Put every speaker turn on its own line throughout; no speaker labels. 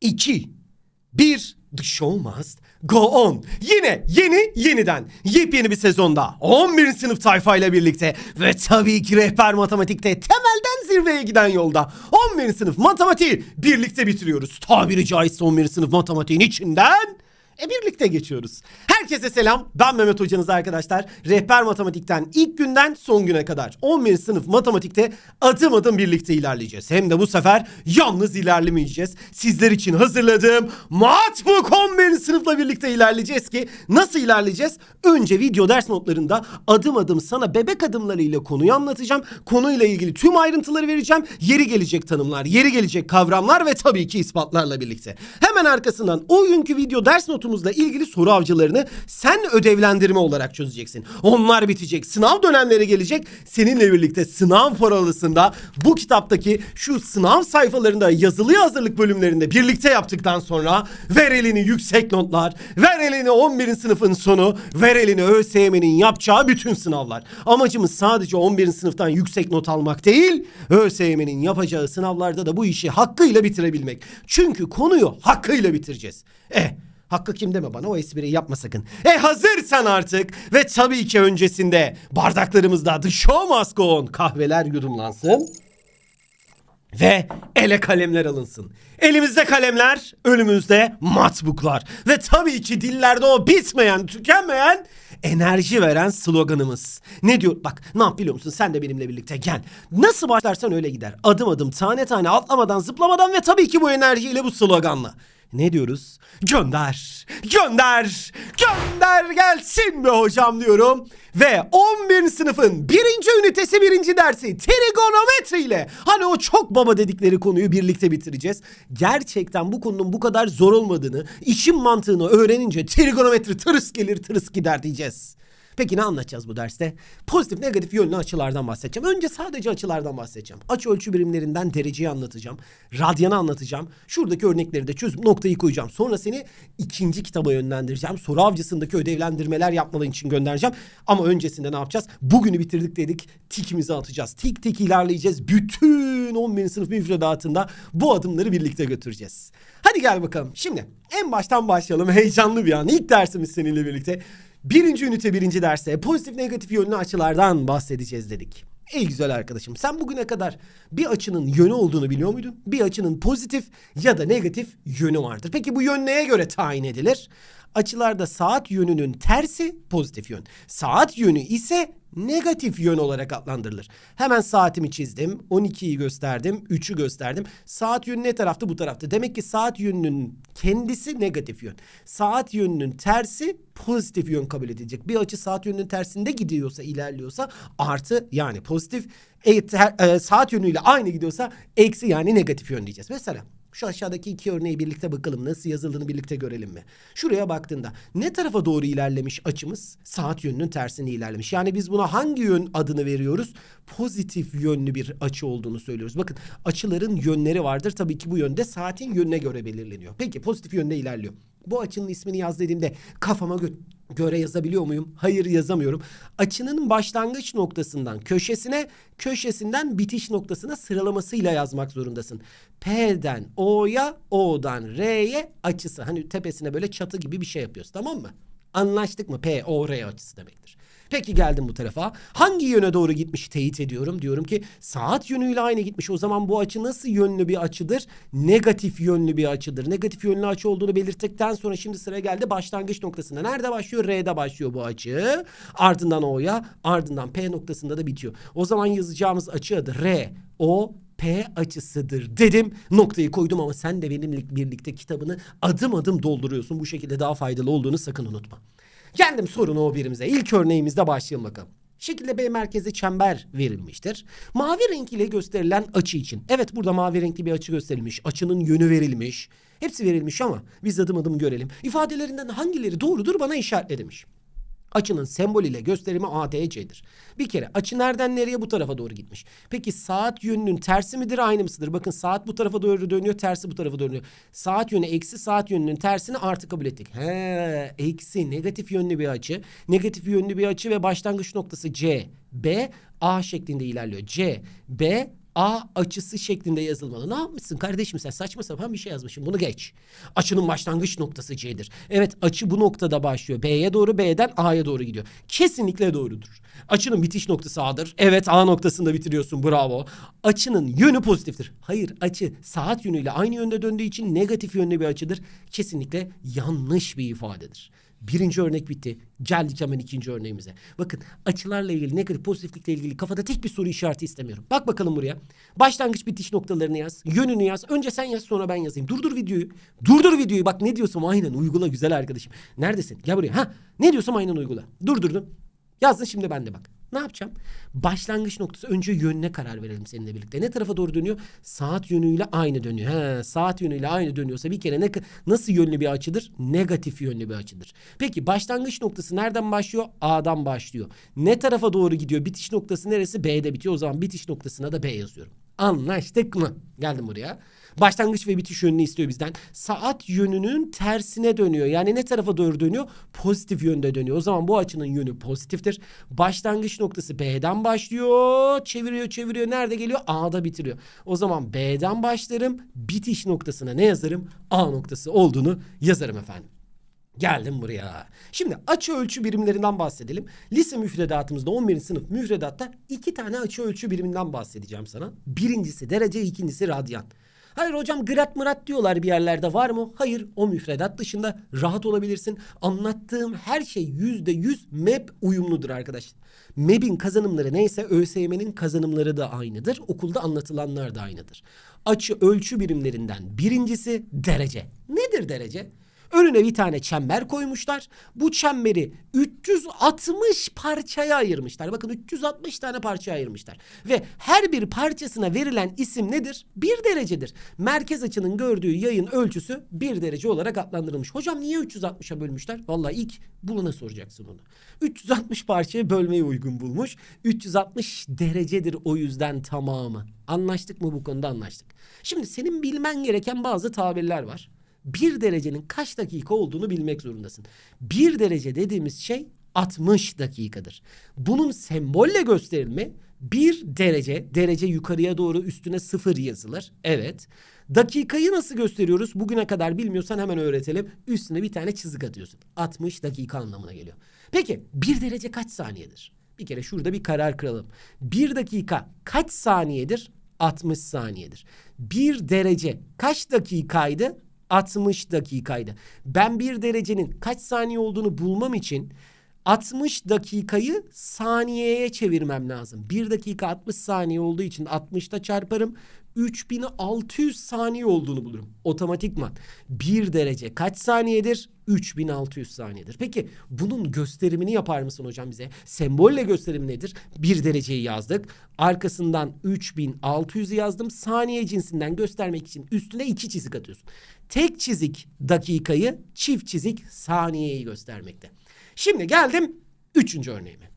2, 1, The show must go on. Yine yeni yeniden yepyeni bir sezonda 11. sınıf tayfayla birlikte ve tabii ki rehber matematikte temelden zirveye giden yolda 11. sınıf matematiği birlikte bitiriyoruz. Tabiri caizse 11. sınıf matematiğin içinden e birlikte geçiyoruz. Herkese selam. Ben Mehmet hocanız arkadaşlar. Rehber matematikten ilk günden son güne kadar 11. sınıf matematikte adım adım birlikte ilerleyeceğiz. Hem de bu sefer yalnız ilerlemeyeceğiz. Sizler için hazırladığım Matbook 11. sınıfla birlikte ilerleyeceğiz ki nasıl ilerleyeceğiz? Önce video ders notlarında adım adım sana bebek adımlarıyla konuyu anlatacağım. Konuyla ilgili tüm ayrıntıları vereceğim. Yeri gelecek tanımlar, yeri gelecek kavramlar ve tabii ki ispatlarla birlikte. Hemen arkasından o günkü video ders notumuzla ilgili soru avcılarını sen ödevlendirme olarak çözeceksin. Onlar bitecek. Sınav dönemleri gelecek. Seninle birlikte sınav paralısında bu kitaptaki şu sınav sayfalarında yazılı hazırlık bölümlerinde birlikte yaptıktan sonra ver elini yüksek notlar, ver elini 11. sınıfın sonu, ver elini ÖSYM'nin yapacağı bütün sınavlar. Amacımız sadece 11. sınıftan yüksek not almak değil, ÖSYM'nin yapacağı sınavlarda da bu işi hakkıyla bitirebilmek. Çünkü konuyu hakkıyla bitireceğiz. Eh Hakkı kim deme bana o espriyi yapma sakın. E hazırsan artık ve tabii ki öncesinde bardaklarımızda The Show Must Go On kahveler yudumlansın. Ve ele kalemler alınsın. Elimizde kalemler, önümüzde matbuklar. Ve tabii ki dillerde o bitmeyen, tükenmeyen enerji veren sloganımız. Ne diyor? Bak ne yap biliyor musun? Sen de benimle birlikte gel. Nasıl başlarsan öyle gider. Adım adım, tane tane, atlamadan, zıplamadan ve tabii ki bu enerjiyle bu sloganla. Ne diyoruz? Gönder, gönder, gönder gelsin be hocam diyorum. Ve 11. sınıfın birinci ünitesi birinci dersi trigonometri ile hani o çok baba dedikleri konuyu birlikte bitireceğiz. Gerçekten bu konunun bu kadar zor olmadığını, işin mantığını öğrenince trigonometri tırıs gelir tırıs gider diyeceğiz. Peki ne anlatacağız bu derste? Pozitif, negatif yönlü açılardan bahsedeceğim. Önce sadece açılardan bahsedeceğim. Açı ölçü birimlerinden dereceyi anlatacağım. Radyanı anlatacağım. Şuradaki örnekleri de çözüp noktayı koyacağım. Sonra seni ikinci kitaba yönlendireceğim. Soru avcısındaki ödevlendirmeler yapmaları için göndereceğim. Ama öncesinde ne yapacağız? Bugünü bitirdik dedik. Tikimizi atacağız. Tik tik ilerleyeceğiz. Bütün 11. sınıf müfredatında bu adımları birlikte götüreceğiz. Hadi gel bakalım. Şimdi en baştan başlayalım. Heyecanlı bir an. İlk dersimiz seninle birlikte. Birinci ünite birinci derste pozitif negatif yönlü açılardan bahsedeceğiz dedik. Ey güzel arkadaşım sen bugüne kadar bir açının yönü olduğunu biliyor muydun? Bir açının pozitif ya da negatif yönü vardır. Peki bu yön neye göre tayin edilir? Açılarda saat yönünün tersi pozitif yön. Saat yönü ise negatif yön olarak adlandırılır. Hemen saatimi çizdim. 12'yi gösterdim. 3'ü gösterdim. Saat yönü ne taraftı? Bu taraftı. Demek ki saat yönünün kendisi negatif yön. Saat yönünün tersi pozitif yön kabul edilecek. Bir açı saat yönünün tersinde gidiyorsa, ilerliyorsa artı yani pozitif. E, ter- e, saat yönüyle aynı gidiyorsa eksi yani negatif yön diyeceğiz. Mesela şu aşağıdaki iki örneği birlikte bakalım. Nasıl yazıldığını birlikte görelim mi? Şuraya baktığında ne tarafa doğru ilerlemiş açımız? Saat yönünün tersine ilerlemiş. Yani biz buna hangi yön adını veriyoruz? Pozitif yönlü bir açı olduğunu söylüyoruz. Bakın açıların yönleri vardır. Tabii ki bu yönde saatin yönüne göre belirleniyor. Peki pozitif yönde ilerliyor. Bu açının ismini yaz dediğimde kafama gö- göre yazabiliyor muyum? Hayır yazamıyorum. Açının başlangıç noktasından köşesine, köşesinden bitiş noktasına sıralamasıyla yazmak zorundasın. P'den O'ya, O'dan R'ye açısı. Hani tepesine böyle çatı gibi bir şey yapıyoruz tamam mı? Anlaştık mı? P, O, R açısı demektir. Peki geldim bu tarafa. Hangi yöne doğru gitmiş teyit ediyorum? Diyorum ki saat yönüyle aynı gitmiş. O zaman bu açı nasıl yönlü bir açıdır? Negatif yönlü bir açıdır. Negatif yönlü açı olduğunu belirttikten sonra şimdi sıra geldi başlangıç noktasına. Nerede başlıyor? R'de başlıyor bu açı. Ardından O'ya, ardından P noktasında da bitiyor. O zaman yazacağımız açı adı R, O, P açısıdır dedim. Noktayı koydum ama sen de benimle birlikte kitabını adım adım dolduruyorsun. Bu şekilde daha faydalı olduğunu sakın unutma. Geldim sorunu o birimize. İlk örneğimizde başlayalım bakalım. Şekilde B merkezi çember verilmiştir. Mavi renk ile gösterilen açı için. Evet burada mavi renkli bir açı gösterilmiş. Açının yönü verilmiş. Hepsi verilmiş ama biz adım adım görelim. İfadelerinden hangileri doğrudur bana işaretle demiş. Açının sembol ile gösterimi ADC'dir. Bir kere açı nereden nereye bu tarafa doğru gitmiş. Peki saat yönünün tersi midir aynı mısıdır? Bakın saat bu tarafa doğru dönüyor tersi bu tarafa dönüyor. Saat yönü eksi saat yönünün tersini artı kabul ettik. He eksi negatif yönlü bir açı. Negatif yönlü bir açı ve başlangıç noktası C. B A şeklinde ilerliyor. C, B, A açısı şeklinde yazılmalı. Ne yapmışsın kardeşim sen saçma sapan bir şey yazmışsın. Bunu geç. Açının başlangıç noktası C'dir. Evet açı bu noktada başlıyor. B'ye doğru B'den A'ya doğru gidiyor. Kesinlikle doğrudur. Açının bitiş noktası A'dır. Evet A noktasında bitiriyorsun. Bravo. Açının yönü pozitiftir. Hayır açı saat yönüyle aynı yönde döndüğü için negatif yönlü bir açıdır. Kesinlikle yanlış bir ifadedir. Birinci örnek bitti. Geldik hemen ikinci örneğimize. Bakın açılarla ilgili negatif pozitiflikle ilgili kafada tek bir soru işareti istemiyorum. Bak bakalım buraya. Başlangıç bitiş noktalarını yaz. Yönünü yaz. Önce sen yaz sonra ben yazayım. Durdur videoyu. Durdur videoyu. Bak ne diyorsam aynen uygula güzel arkadaşım. Neredesin? Gel buraya. Ha ne diyorsam aynen uygula. Durdurdum. Yazdın şimdi ben de bak. Ne yapacağım? Başlangıç noktası önce yönüne karar verelim seninle birlikte. Ne tarafa doğru dönüyor? Saat yönüyle aynı dönüyor. He, saat yönüyle aynı dönüyorsa bir kere ne nasıl yönlü bir açıdır? Negatif yönlü bir açıdır. Peki başlangıç noktası nereden başlıyor? A'dan başlıyor. Ne tarafa doğru gidiyor? Bitiş noktası neresi? B'de bitiyor. O zaman bitiş noktasına da B yazıyorum. Anlaştık mı? Geldim buraya. Başlangıç ve bitiş yönünü istiyor bizden. Saat yönünün tersine dönüyor. Yani ne tarafa doğru dönüyor? Pozitif yönde dönüyor. O zaman bu açının yönü pozitiftir. Başlangıç noktası B'den başlıyor. Çeviriyor çeviriyor. Nerede geliyor? A'da bitiriyor. O zaman B'den başlarım. Bitiş noktasına ne yazarım? A noktası olduğunu yazarım efendim. Geldim buraya. Şimdi açı ölçü birimlerinden bahsedelim. Lise müfredatımızda 11. sınıf müfredatta iki tane açı ölçü biriminden bahsedeceğim sana. Birincisi derece, ikincisi radyan. Hayır hocam grat mırat diyorlar bir yerlerde var mı? Hayır o müfredat dışında rahat olabilirsin. Anlattığım her şey yüzde yüz MEP uyumludur arkadaşlar. MEP'in kazanımları neyse ÖSYM'nin kazanımları da aynıdır. Okulda anlatılanlar da aynıdır. Açı ölçü birimlerinden birincisi derece. Nedir derece? Önüne bir tane çember koymuşlar. Bu çemberi 360 parçaya ayırmışlar. Bakın 360 tane parçaya ayırmışlar. Ve her bir parçasına verilen isim nedir? Bir derecedir. Merkez açının gördüğü yayın ölçüsü bir derece olarak adlandırılmış. Hocam niye 360'a bölmüşler? Vallahi ilk bulana soracaksın onu. 360 parçaya bölmeyi uygun bulmuş. 360 derecedir o yüzden tamamı. Anlaştık mı bu konuda anlaştık. Şimdi senin bilmen gereken bazı tabirler var bir derecenin kaç dakika olduğunu bilmek zorundasın. Bir derece dediğimiz şey 60 dakikadır. Bunun sembolle gösterilme bir derece, derece yukarıya doğru üstüne sıfır yazılır. Evet. Dakikayı nasıl gösteriyoruz? Bugüne kadar bilmiyorsan hemen öğretelim. Üstüne bir tane çizik atıyorsun. 60 dakika anlamına geliyor. Peki bir derece kaç saniyedir? Bir kere şurada bir karar kıralım. Bir dakika kaç saniyedir? 60 saniyedir. Bir derece kaç dakikaydı? 60 dakikaydı. Ben bir derecenin kaç saniye olduğunu bulmam için 60 dakikayı saniyeye çevirmem lazım. 1 dakika 60 saniye olduğu için 60'ta çarparım. 3600 saniye olduğunu bulurum. Otomatikman. 1 derece kaç saniyedir? 3600 saniyedir. Peki bunun gösterimini yapar mısın hocam bize? Sembolle gösterim nedir? 1 dereceyi yazdık. Arkasından 3600'ü yazdım. Saniye cinsinden göstermek için üstüne 2 çizik atıyorsun. Tek çizik dakikayı, çift çizik saniyeyi göstermekte. Şimdi geldim üçüncü örneğime.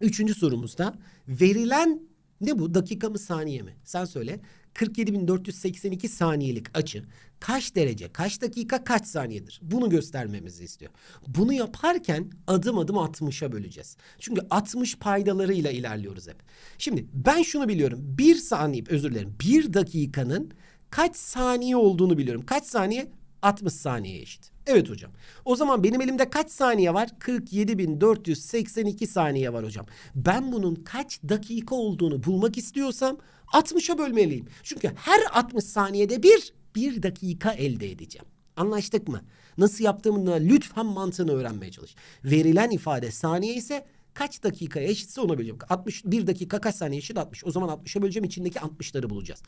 Üçüncü sorumuzda verilen ne bu dakika mı saniye mi? Sen söyle. 47.482 saniyelik açı kaç derece, kaç dakika, kaç saniyedir? Bunu göstermemizi istiyor. Bunu yaparken adım adım 60'a böleceğiz. Çünkü 60 paydalarıyla ilerliyoruz hep. Şimdi ben şunu biliyorum. Bir saniye, özür dilerim. Bir dakikanın kaç saniye olduğunu biliyorum. Kaç saniye? 60 saniye eşit. Evet hocam. O zaman benim elimde kaç saniye var? 47.482 saniye var hocam. Ben bunun kaç dakika olduğunu bulmak istiyorsam 60'a bölmeliyim. Çünkü her 60 saniyede bir bir dakika elde edeceğim. Anlaştık mı? Nasıl yaptığımı lütfen mantığını öğrenmeye çalış. Verilen ifade saniye ise kaç dakikaya eşitse ona böleceğim. 61 dakika kaç saniye eşit 60. O zaman 60'a böleceğim içindeki 60'ları bulacağız.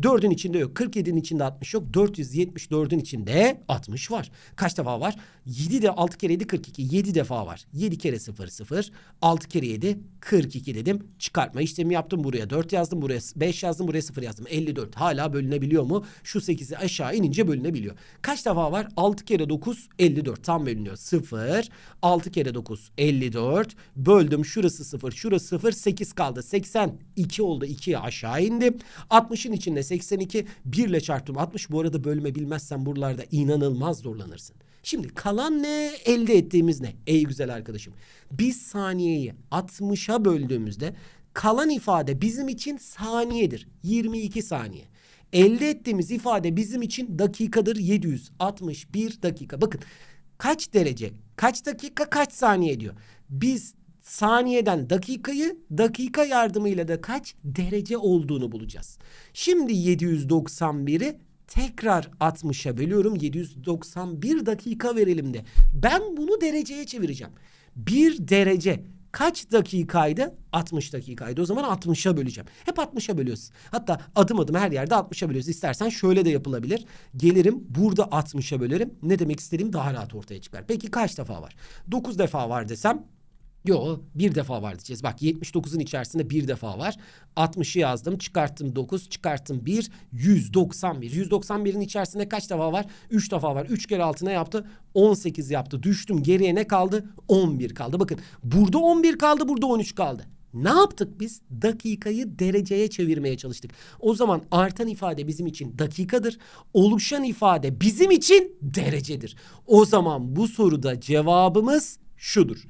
4'ün içinde yok. 47'nin içinde 60 yok. 474'ün içinde 60 var. Kaç defa var? 7 de 6 kere 7 42. 7 defa var. 7 kere 0 0. 6 kere 7 42 dedim. Çıkartma işlemi yaptım. Buraya 4 yazdım. Buraya 5 yazdım. Buraya 0 yazdım. 54. Hala bölünebiliyor mu? Şu 8'i aşağı inince bölünebiliyor. Kaç defa var? 6 kere 9 54. Tam bölünüyor. 0. 6 kere 9 54. Böldüm. Şurası 0. Şurası 0. 8 kaldı. 82 oldu. 2'ye aşağı indim. 60'ın içinde 82. 1 ile çarptım. 60. Bu arada bölme bilmezsen buralarda inanılmaz zorlanırsın. Şimdi kalan ne? Elde ettiğimiz ne? Ey güzel arkadaşım. Biz saniyeyi 60'a böldüğümüzde kalan ifade bizim için saniyedir. 22 saniye. Elde ettiğimiz ifade bizim için dakikadır 761 dakika. Bakın kaç derece, kaç dakika, kaç saniye diyor. Biz saniyeden dakikayı, dakika yardımıyla da kaç derece olduğunu bulacağız. Şimdi 791'i tekrar 60'a bölüyorum. 791 dakika verelim de. Ben bunu dereceye çevireceğim. Bir derece kaç dakikaydı? 60 dakikaydı. O zaman 60'a böleceğim. Hep 60'a bölüyoruz. Hatta adım adım her yerde 60'a bölüyoruz. İstersen şöyle de yapılabilir. Gelirim burada 60'a bölerim. Ne demek istediğim daha rahat ortaya çıkar. Peki kaç defa var? 9 defa var desem Yo bir defa var diyeceğiz. Bak 79'un içerisinde bir defa var. 60'ı yazdım. Çıkarttım 9. Çıkarttım 1. 191. 191'in içerisinde kaç defa var? 3 defa var. 3 kere 6 ne yaptı? 18 yaptı. Düştüm. Geriye ne kaldı? 11 kaldı. Bakın burada 11 kaldı. Burada 13 kaldı. Ne yaptık biz? Dakikayı dereceye çevirmeye çalıştık. O zaman artan ifade bizim için dakikadır. Oluşan ifade bizim için derecedir. O zaman bu soruda cevabımız şudur.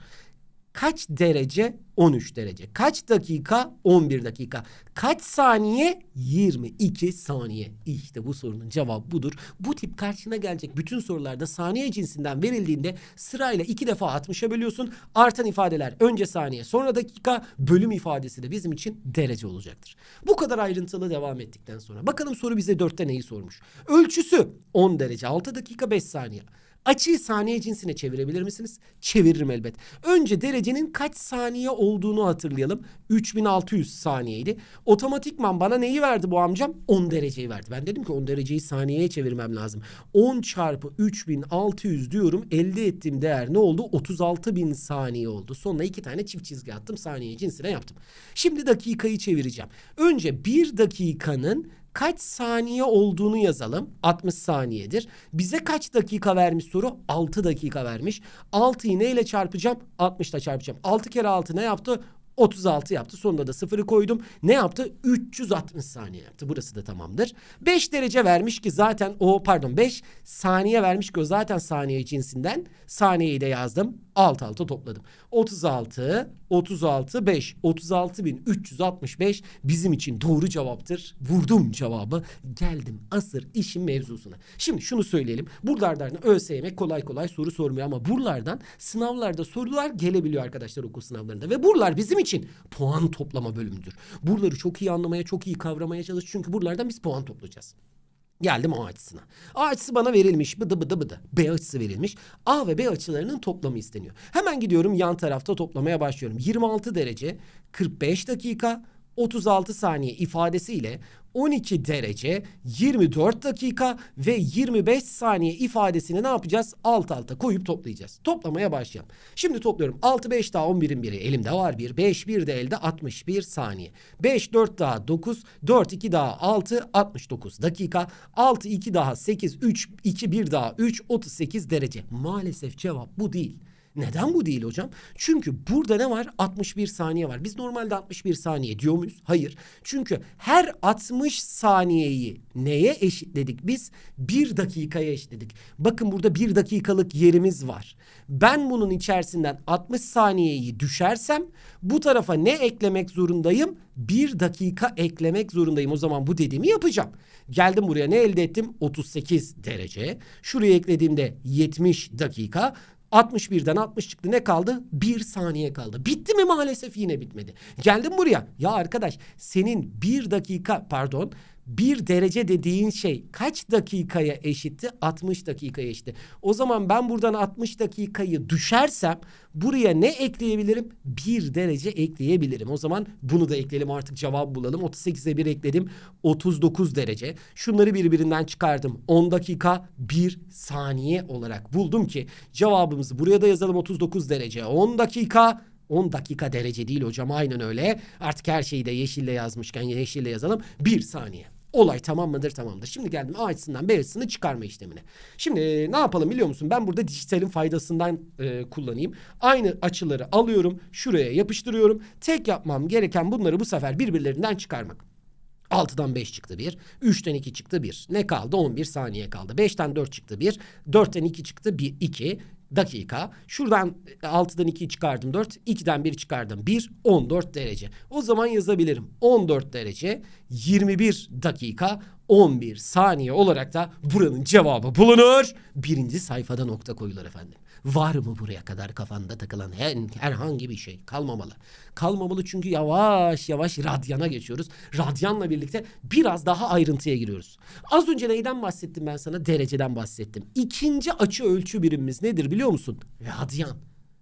Kaç derece? 13 derece. Kaç dakika? 11 dakika. Kaç saniye? 22 saniye. İşte bu sorunun cevabı budur. Bu tip karşına gelecek bütün sorularda saniye cinsinden verildiğinde sırayla iki defa 60'a bölüyorsun. Artan ifadeler önce saniye sonra dakika bölüm ifadesi de bizim için derece olacaktır. Bu kadar ayrıntılı devam ettikten sonra bakalım soru bize 4'te neyi sormuş? Ölçüsü 10 derece 6 dakika 5 saniye. Açıyı saniye cinsine çevirebilir misiniz? Çeviririm elbet. Önce derecenin kaç saniye olduğunu hatırlayalım. 3600 saniyeydi. Otomatikman bana neyi verdi bu amcam? 10 dereceyi verdi. Ben dedim ki 10 dereceyi saniyeye çevirmem lazım. 10 çarpı 3600 diyorum. Elde ettiğim değer ne oldu? 36000 saniye oldu. Sonuna iki tane çift çizgi attım. Saniye cinsine yaptım. Şimdi dakikayı çevireceğim. Önce bir dakikanın kaç saniye olduğunu yazalım. 60 saniyedir. Bize kaç dakika vermiş soru? 6 dakika vermiş. 6'yı neyle çarpacağım? 60 ile çarpacağım. 6 kere 6 ne yaptı? 36 yaptı. Sonunda da sıfırı koydum. Ne yaptı? 360 saniye yaptı. Burası da tamamdır. 5 derece vermiş ki zaten o pardon 5 saniye vermiş ki o zaten saniye cinsinden. Saniyeyi de yazdım. Alt alta topladım. 36, 36, 5, 36.365 bizim için doğru cevaptır. Vurdum cevabı. Geldim asır işin mevzusuna. Şimdi şunu söyleyelim. Buralardan ÖSYM kolay kolay soru sormuyor ama buralardan sınavlarda sorular gelebiliyor arkadaşlar okul sınavlarında. Ve buralar bizim için puan toplama bölümüdür. Buraları çok iyi anlamaya, çok iyi kavramaya çalış. Çünkü buralardan biz puan toplayacağız. Geldim A açısına. A açısı bana verilmiş. Bıdı bıdı bıdı. B açısı verilmiş. A ve B açılarının toplamı isteniyor. Hemen gidiyorum yan tarafta toplamaya başlıyorum. 26 derece 45 dakika 36 saniye ifadesiyle 12 derece 24 dakika ve 25 saniye ifadesini ne yapacağız? Alt alta koyup toplayacağız. Toplamaya başlayalım. Şimdi topluyorum. 6 5 daha 11'in biri elimde var bir. 5 1 de elde 61 saniye. 5 4 daha 9 4 2 daha 6 69 dakika. 6 2 daha 8 3 2 1 daha 3 38 derece. Maalesef cevap bu değil. Neden bu değil hocam? Çünkü burada ne var? 61 saniye var. Biz normalde 61 saniye diyor muyuz? Hayır. Çünkü her 60 saniyeyi neye eşitledik biz? Bir dakikaya eşitledik. Bakın burada bir dakikalık yerimiz var. Ben bunun içerisinden 60 saniyeyi düşersem bu tarafa ne eklemek zorundayım? Bir dakika eklemek zorundayım. O zaman bu dediğimi yapacağım. Geldim buraya ne elde ettim? 38 derece. Şuraya eklediğimde 70 dakika. 61'den 60 çıktı ne kaldı? Bir saniye kaldı. Bitti mi maalesef yine bitmedi. Geldim buraya. Ya arkadaş senin bir dakika pardon bir derece dediğin şey kaç dakikaya eşitti? 60 dakikaya eşitti. O zaman ben buradan 60 dakikayı düşersem buraya ne ekleyebilirim? Bir derece ekleyebilirim. O zaman bunu da ekleyelim artık cevap bulalım. 38'e 1 ekledim. 39 derece. Şunları birbirinden çıkardım. 10 dakika 1 saniye olarak buldum ki cevabımızı buraya da yazalım 39 derece. 10 dakika 10 dakika derece değil hocam aynen öyle. Artık her şeyi de yeşille yazmışken yeşille yazalım. 1 saniye. Olay tamam mıdır tamamdır. Şimdi geldim A açısından B açısını çıkarma işlemine. Şimdi e, ne yapalım biliyor musun? Ben burada dijitalin faydasından e, kullanayım. Aynı açıları alıyorum. Şuraya yapıştırıyorum. Tek yapmam gereken bunları bu sefer birbirlerinden çıkarmak. 6'dan 5 çıktı 1. 3'ten 2 çıktı 1. Ne kaldı? 11 saniye kaldı. 5'ten 4 çıktı 1. 4'ten 2 çıktı 1, 2.
dakika. Şuradan 6'dan 2'yi çıkardım 4. 2'den 1 çıkardım 1. 14 derece. O zaman yazabilirim. 14 derece 21 dakika 11 saniye olarak da buranın cevabı bulunur. Birinci sayfada nokta koyulur efendim. Var mı buraya kadar kafanda takılan her, herhangi bir şey? Kalmamalı. Kalmamalı çünkü yavaş yavaş radyana geçiyoruz. Radyanla birlikte biraz daha ayrıntıya giriyoruz. Az önce neyden bahsettim ben sana? Dereceden bahsettim. İkinci açı ölçü birimimiz nedir biliyor musun? Radyan.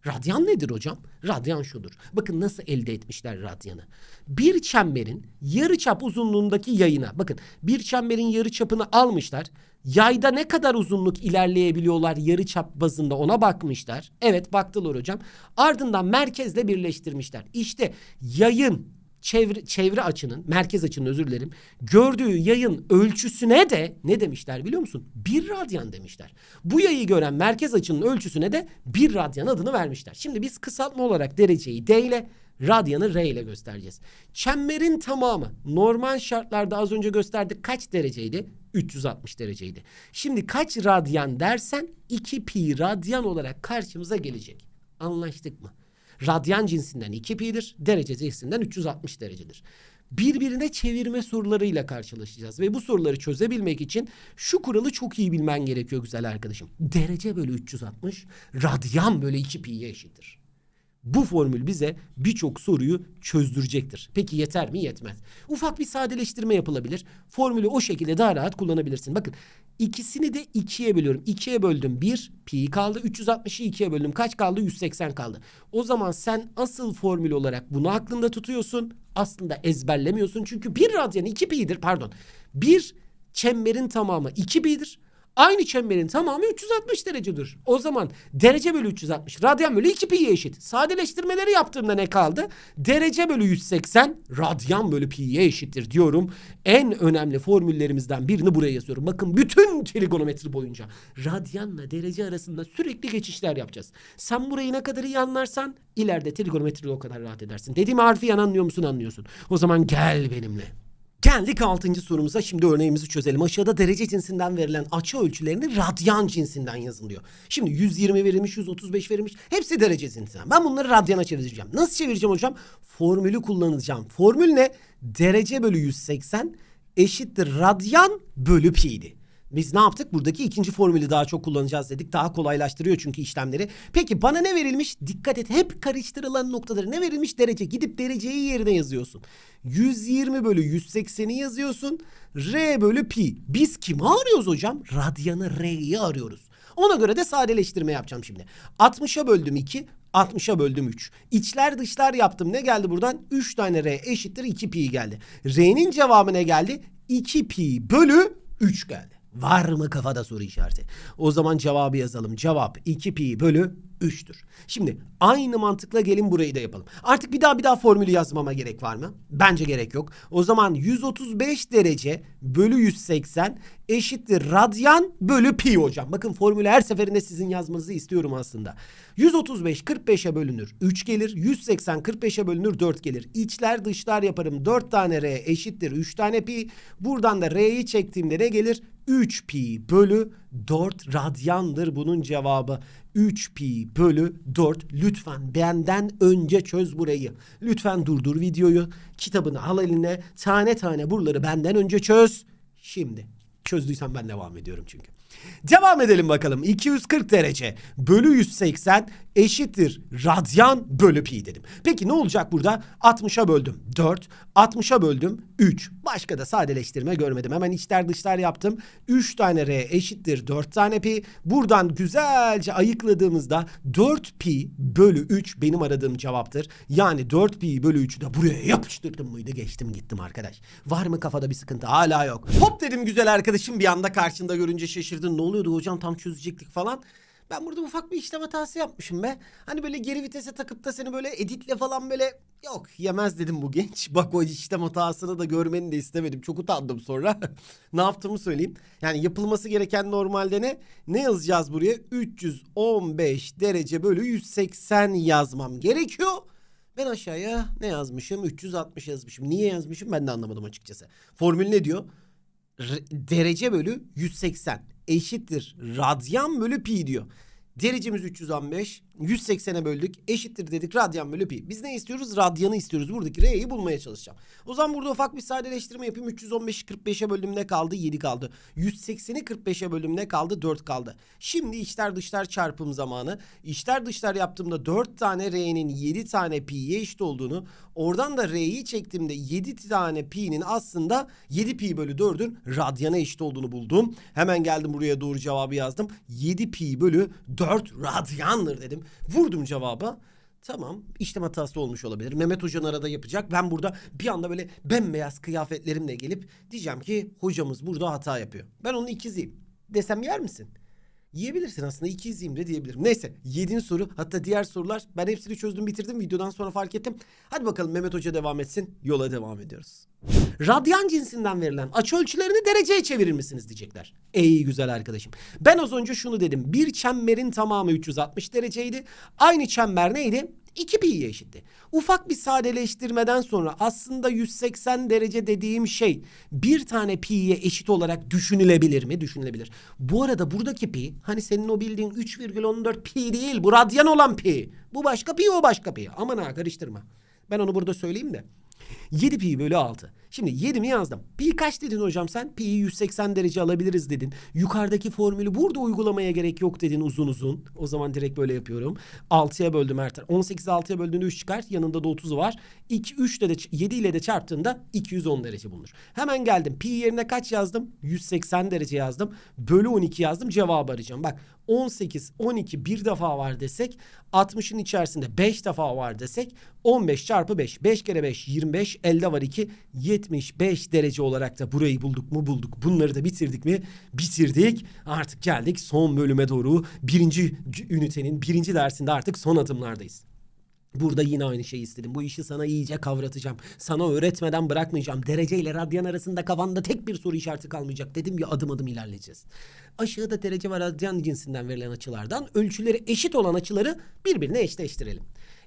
Radyan nedir hocam? Radyan şudur. Bakın nasıl elde etmişler radyanı. Bir çemberin yarıçap uzunluğundaki yayına. Bakın bir çemberin yarıçapını almışlar. Yayda ne kadar uzunluk ilerleyebiliyorlar yarıçap bazında ona bakmışlar. Evet baktılar hocam. Ardından merkezle birleştirmişler. İşte yayın çevre, çevre açının, merkez açının özür dilerim, gördüğü yayın ölçüsüne de ne demişler biliyor musun? Bir radyan demişler. Bu yayı gören merkez açının ölçüsüne de bir radyan adını vermişler. Şimdi biz kısaltma olarak dereceyi D ile, radyanı R ile göstereceğiz. Çemberin tamamı normal şartlarda az önce gösterdik kaç dereceydi? 360 dereceydi. Şimdi kaç radyan dersen 2 pi radyan olarak karşımıza gelecek. Anlaştık mı? Radyan cinsinden 2 pi'dir, derece cinsinden 360 derecedir. Birbirine çevirme sorularıyla karşılaşacağız ve bu soruları çözebilmek için şu kuralı çok iyi bilmen gerekiyor güzel arkadaşım. Derece bölü 360, radyan bölü 2 pi'ye eşittir. Bu formül bize birçok soruyu çözdürecektir. Peki yeter mi? Yetmez. Ufak bir sadeleştirme yapılabilir. Formülü o şekilde daha rahat kullanabilirsin. Bakın ikisini de ikiye bölüyorum. İkiye böldüm 1 pi kaldı. 360'ı ikiye böldüm. Kaç kaldı? 180 kaldı. O zaman sen asıl formül olarak bunu aklında tutuyorsun. Aslında ezberlemiyorsun. Çünkü bir radyan 2 pi'dir pardon. Bir çemberin tamamı 2 pi'dir. Aynı çemberin tamamı 360 derecedir. O zaman derece bölü 360 radyan bölü 2 pi'ye eşit. Sadeleştirmeleri yaptığımda ne kaldı? Derece bölü 180 radyan bölü pi'ye eşittir diyorum. En önemli formüllerimizden birini buraya yazıyorum. Bakın bütün trigonometri boyunca radyanla derece arasında sürekli geçişler yapacağız. Sen burayı ne kadar iyi anlarsan ileride trigonometride o kadar rahat edersin. Dediğim harfiyen anlıyor musun anlıyorsun. O zaman gel benimle.
Geldik 6. sorumuza. Şimdi örneğimizi çözelim. Aşağıda derece cinsinden verilen açı ölçülerini radyan cinsinden yazın diyor. Şimdi 120 verilmiş, 135 verilmiş. Hepsi derece cinsinden. Ben bunları radyana çevireceğim. Nasıl çevireceğim hocam? Formülü kullanacağım. Formül ne? Derece bölü 180 eşittir radyan bölü pi'ydi. Biz ne yaptık? Buradaki ikinci formülü daha çok kullanacağız dedik. Daha kolaylaştırıyor çünkü işlemleri. Peki bana ne verilmiş? Dikkat et hep karıştırılan noktaları. Ne verilmiş? Derece. Gidip dereceyi yerine yazıyorsun. 120 bölü 180'i yazıyorsun. R bölü pi. Biz kimi arıyoruz hocam? Radyanı R'yi arıyoruz. Ona göre de sadeleştirme yapacağım şimdi. 60'a böldüm 2, 60'a böldüm 3. İçler dışlar yaptım. Ne geldi buradan? 3 tane R eşittir 2 pi geldi. R'nin cevabı ne geldi? 2 pi bölü 3 geldi. Var mı kafada soru işareti? O zaman cevabı yazalım. Cevap 2 pi bölü 3'tür. Şimdi aynı mantıkla gelin burayı da yapalım. Artık bir daha bir daha formülü yazmama gerek var mı? Bence gerek yok. O zaman 135 derece bölü 180 eşittir radyan bölü pi hocam. Bakın formülü her seferinde sizin yazmanızı istiyorum aslında. 135 45'e bölünür 3 gelir. 180 45'e bölünür 4 gelir. İçler dışlar yaparım. 4 tane r eşittir 3 tane pi. Buradan da r'yi çektiğimde ne gelir? 3 pi bölü 4 radyandır bunun cevabı. 3 pi bölü 4. Lütfen benden önce çöz burayı. Lütfen durdur videoyu. Kitabını al eline. Tane tane buraları benden önce çöz. Şimdi çözdüysem ben devam ediyorum çünkü. Devam edelim bakalım. 240 derece bölü 180 eşittir radyan bölü pi dedim. Peki ne olacak burada? 60'a böldüm 4, 60'a böldüm 3. Başka da sadeleştirme görmedim. Hemen içler dışlar yaptım. 3 tane r eşittir 4 tane pi. Buradan güzelce ayıkladığımızda 4 pi bölü 3 benim aradığım cevaptır. Yani 4 pi bölü 3'ü de buraya yapıştırdım mıydı geçtim gittim arkadaş. Var mı kafada bir sıkıntı? Hala yok. Hop dedim güzel arkadaşım bir anda karşında görünce şaşırdın. Ne oluyordu hocam tam çözecektik falan. Ben burada ufak bir işlem hatası yapmışım be. Hani böyle geri vitese takıp da seni böyle editle falan böyle yok yemez dedim bu genç. Bak o işlem hatasını da görmeni de istemedim. Çok utandım sonra. ne yaptığımı söyleyeyim. Yani yapılması gereken normalde ne? Ne yazacağız buraya? 315 derece bölü 180 yazmam gerekiyor. Ben aşağıya ne yazmışım? 360 yazmışım. Niye yazmışım ben de anlamadım açıkçası. Formül ne diyor? R- derece bölü 180 eşittir radyan bölü pi diyor.
Derecemiz 315. 180'e böldük. Eşittir dedik radyan bölü pi. Biz ne istiyoruz? Radyanı istiyoruz. Buradaki R'yi bulmaya çalışacağım. O zaman burada ufak bir sadeleştirme yapayım. 315'i 45'e bölüm ne kaldı? 7 kaldı. 180'i 45'e bölüm ne kaldı? 4 kaldı. Şimdi içler dışlar çarpım zamanı. İçler dışlar yaptığımda 4 tane R'nin 7 tane pi'ye eşit olduğunu, oradan da R'yi çektiğimde 7 tane pi'nin aslında 7 pi bölü 4'ün radyana eşit olduğunu buldum. Hemen geldim buraya doğru cevabı yazdım. 7 pi bölü 4 radyandır dedim. Vurdum cevaba. Tamam işlem hatası olmuş olabilir. Mehmet Hoca'nın arada yapacak. Ben burada bir anda böyle bembeyaz kıyafetlerimle gelip diyeceğim ki hocamız burada hata yapıyor. Ben onun ikiziyim. Desem yer misin? Yiyebilirsin aslında ikiziyim de diyebilirim. Neyse yedinci soru hatta diğer sorular ben hepsini çözdüm bitirdim videodan sonra fark ettim. Hadi bakalım Mehmet Hoca devam etsin yola devam ediyoruz. Radyan cinsinden verilen açı ölçülerini dereceye çevirir misiniz diyecekler. Ey güzel arkadaşım. Ben az önce şunu dedim. Bir çemberin tamamı 360 dereceydi. Aynı çember neydi? 2 pi'ye eşitti. Ufak bir sadeleştirmeden sonra aslında 180 derece dediğim şey bir tane pi'ye eşit olarak düşünülebilir mi? Düşünülebilir. Bu arada buradaki pi hani senin o bildiğin 3,14 pi değil. Bu radyan olan pi. Bu başka pi o başka pi. Aman ha karıştırma. Ben onu burada söyleyeyim de. 7 pi bölü 6. Şimdi 7'mi yazdım. Pi kaç dedin hocam sen? Pi'yi 180 derece alabiliriz dedin. Yukarıdaki formülü burada uygulamaya gerek yok dedin uzun uzun. O zaman direkt böyle yapıyorum. 6'ya böldüm her taraf. 18'i 6'ya böldüğünde 3 çıkar. Yanında da 30 var. 2, 3 de, de 7 ile de çarptığında 210 derece bulunur. Hemen geldim. Pi yerine kaç yazdım? 180 derece yazdım. Bölü 12 yazdım. Cevabı arayacağım. Bak 18, 12 bir defa var desek 60'ın içerisinde 5 defa var desek 15 çarpı 5. 5 kere 5 25 elde var 2 75 derece olarak da burayı bulduk mu bulduk. Bunları da bitirdik mi? Bitirdik. Artık geldik son bölüme doğru. Birinci ünitenin birinci dersinde artık son adımlardayız. Burada yine aynı şeyi istedim. Bu işi sana iyice kavratacağım. Sana öğretmeden bırakmayacağım. Derece ile radyan arasında kafanda tek bir soru işareti kalmayacak. Dedim ya adım adım ilerleyeceğiz. Aşağıda derece ve radyan cinsinden verilen açılardan ölçüleri eşit olan açıları birbirine eşleştirelim.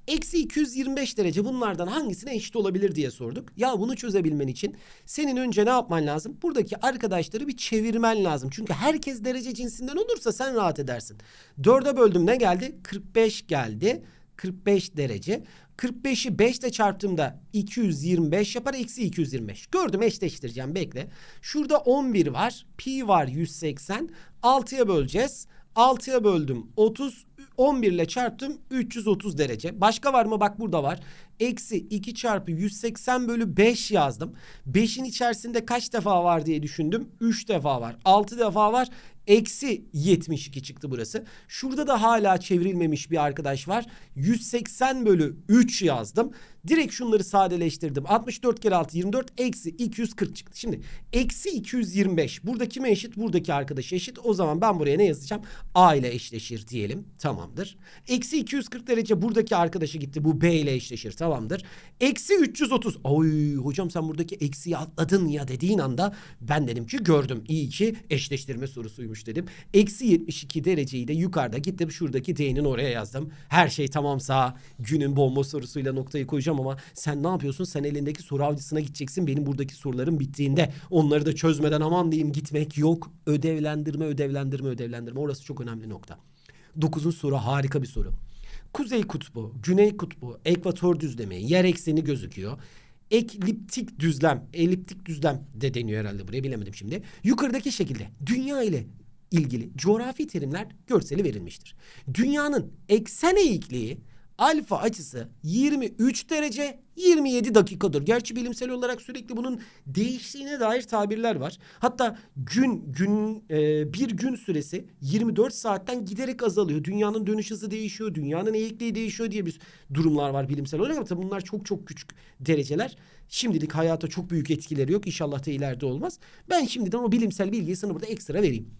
Eksi 225 derece bunlardan hangisine eşit olabilir diye sorduk. Ya bunu çözebilmen için senin önce ne yapman lazım? Buradaki arkadaşları bir çevirmen lazım. Çünkü herkes derece cinsinden olursa sen rahat edersin. 4'e böldüm ne geldi? 45 geldi. 45 derece. 45'i 5 ile çarptığımda 225 yapar. Eksi 225. Gördüm eşleştireceğim bekle. Şurada 11 var. Pi var 180. 6'ya böleceğiz. 6'ya böldüm 30. 11 ile çarptım 330 derece. Başka var mı? Bak burada var. Eksi 2 çarpı 180 bölü 5 yazdım. 5'in içerisinde kaç defa var diye düşündüm. 3 defa var. 6 defa var. Eksi 72 çıktı burası. Şurada da hala çevrilmemiş bir arkadaş var. 180 bölü 3 yazdım. Direkt şunları sadeleştirdim. 64 kere 6 24 eksi 240 çıktı. Şimdi eksi 225 burada kime eşit? Buradaki arkadaşa eşit. O zaman ben buraya ne yazacağım? A ile eşleşir diyelim. Tamamdır. Eksi 240 derece buradaki arkadaşı gitti. Bu B ile eşleşir. Tamamdır. Eksi 330. Oy hocam sen buradaki eksiyi atladın ya dediğin anda ben dedim ki gördüm. İyi ki eşleştirme sorusuymuş dedim. Eksi 72 dereceyi de yukarıda gittim şuradaki D'nin oraya yazdım. Her şey tamamsa günün bomba sorusuyla noktayı koyacağım ama sen ne yapıyorsun? Sen elindeki soru avcısına gideceksin. Benim buradaki sorularım bittiğinde onları da çözmeden aman diyeyim gitmek yok. Ödevlendirme, ödevlendirme, ödevlendirme. Orası çok önemli nokta. Dokuzun soru harika bir soru. Kuzey kutbu, güney kutbu, ekvator düzlemi, yer ekseni gözüküyor. Ekliptik düzlem, eliptik düzlem de deniyor herhalde buraya bilemedim şimdi. Yukarıdaki şekilde dünya ile ilgili coğrafi terimler görseli verilmiştir. Dünyanın eksen eğikliği alfa açısı 23 derece 27 dakikadır. Gerçi bilimsel olarak sürekli bunun değiştiğine dair tabirler var. Hatta gün gün e, bir gün süresi 24 saatten giderek azalıyor. Dünyanın dönüş hızı değişiyor, dünyanın eğikliği değişiyor diye bir durumlar var bilimsel olarak ama tabii bunlar çok çok küçük dereceler. Şimdilik hayata çok büyük etkileri yok. İnşallah da ileride olmaz. Ben şimdiden o bilimsel bilgiyi sana burada ekstra vereyim.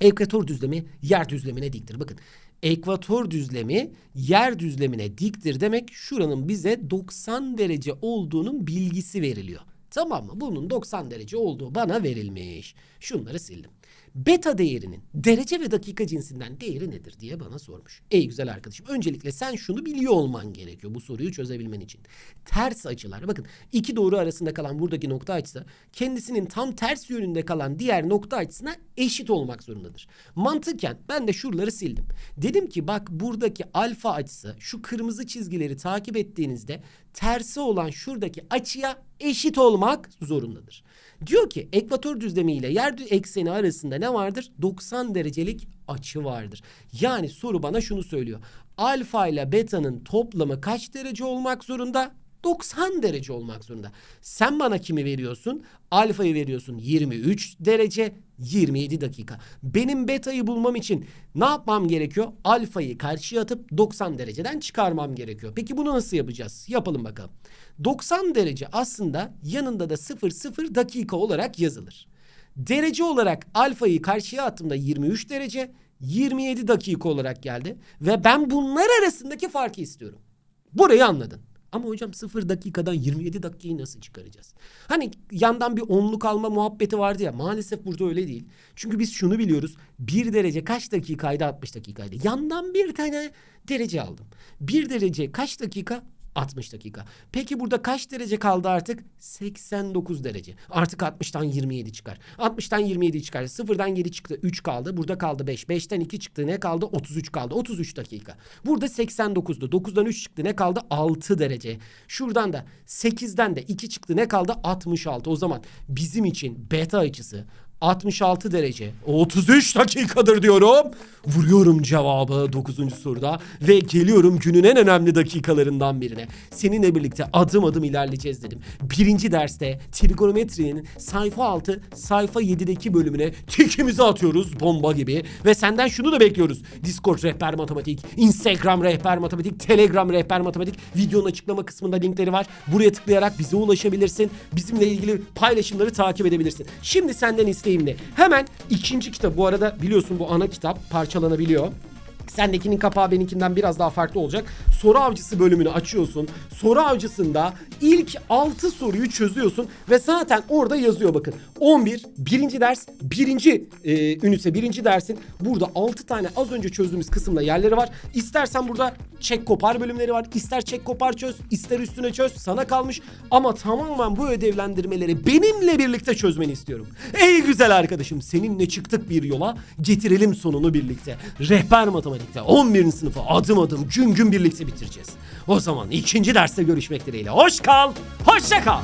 Ekvator düzlemi yer düzlemine diktir. Bakın ekvator düzlemi yer düzlemine diktir demek şuranın bize 90 derece olduğunun bilgisi veriliyor. Tamam mı? Bunun 90 derece olduğu bana verilmiş. Şunları sildim. Beta değerinin derece ve dakika cinsinden değeri nedir diye bana sormuş. Ey güzel arkadaşım öncelikle sen şunu biliyor olman gerekiyor bu soruyu çözebilmen için. Ters açılar bakın iki doğru arasında kalan buradaki nokta açısı kendisinin tam ters yönünde kalan diğer nokta açısına eşit olmak zorundadır. Mantıken ben de şuraları sildim. Dedim ki bak buradaki alfa açısı şu kırmızı çizgileri takip ettiğinizde tersi olan şuradaki açıya eşit olmak zorundadır. Diyor ki ekvator düzlemi ile yer ekseni arasında ne vardır? 90 derecelik açı vardır. Yani soru bana şunu söylüyor. Alfa ile beta'nın toplamı kaç derece olmak zorunda? 90 derece olmak zorunda. Sen bana kimi veriyorsun? Alfayı veriyorsun 23 derece 27 dakika. Benim betayı bulmam için ne yapmam gerekiyor? Alfayı karşıya atıp 90 dereceden çıkarmam gerekiyor. Peki bunu nasıl yapacağız? Yapalım bakalım. 90 derece aslında yanında da 00 dakika olarak yazılır. Derece olarak alfayı karşıya attığımda 23 derece 27 dakika olarak geldi. Ve ben bunlar arasındaki farkı istiyorum. Burayı anladın. Ama hocam 0 dakikadan 27 dakikayı nasıl çıkaracağız? Hani yandan bir onluk alma muhabbeti vardı ya maalesef burada öyle değil. Çünkü biz şunu biliyoruz. 1 derece kaç dakikaydı 60 dakikaydı. Yandan bir tane derece aldım. 1 derece kaç dakika? 60 dakika. Peki burada kaç derece kaldı artık? 89 derece. Artık 60'tan 27 çıkar. 60'tan 27 çıkar. Sıfırdan geri çıktı. 3 kaldı. Burada kaldı 5. 5'ten 2 çıktı. Ne kaldı? 33 kaldı. 33 dakika. Burada 89'du. 9'dan 3 çıktı. Ne kaldı? 6 derece. Şuradan da 8'den de 2 çıktı. Ne kaldı? 66. O zaman bizim için beta açısı 66 derece. 33 dakikadır diyorum. Vuruyorum cevabı 9. soruda ve geliyorum günün en önemli dakikalarından birine. Seninle birlikte adım adım ilerleyeceğiz dedim. Birinci derste trigonometrinin sayfa 6, sayfa 7'deki bölümüne tikimizi atıyoruz bomba gibi. Ve senden şunu da bekliyoruz. Discord rehber matematik, Instagram rehber matematik, Telegram rehber matematik. Videonun açıklama kısmında linkleri var. Buraya tıklayarak bize ulaşabilirsin. Bizimle ilgili paylaşımları takip edebilirsin. Şimdi senden isteğim ne? Hemen ikinci kitap. Bu arada biliyorsun bu ana kitap parçalanabiliyor. Sendekinin kapağı benimkinden biraz daha farklı olacak. Soru avcısı bölümünü açıyorsun. Soru avcısında ilk 6 soruyu çözüyorsun ve zaten orada yazıyor bakın. 11 birinci ders birinci e, ünite birinci dersin. Burada 6 tane az önce çözdüğümüz kısımda yerleri var. İstersen burada çek kopar bölümleri var. İster çek kopar çöz, ister üstüne çöz. Sana kalmış. Ama tamamen bu ödevlendirmeleri benimle birlikte çözmeni istiyorum. Ey güzel arkadaşım seninle çıktık bir yola. Getirelim sonunu birlikte. Rehber matematikte 11. sınıfı adım adım gün gün birlikte bitireceğiz. O zaman ikinci derste görüşmek dileğiyle. Hoş kal, hoşça kal.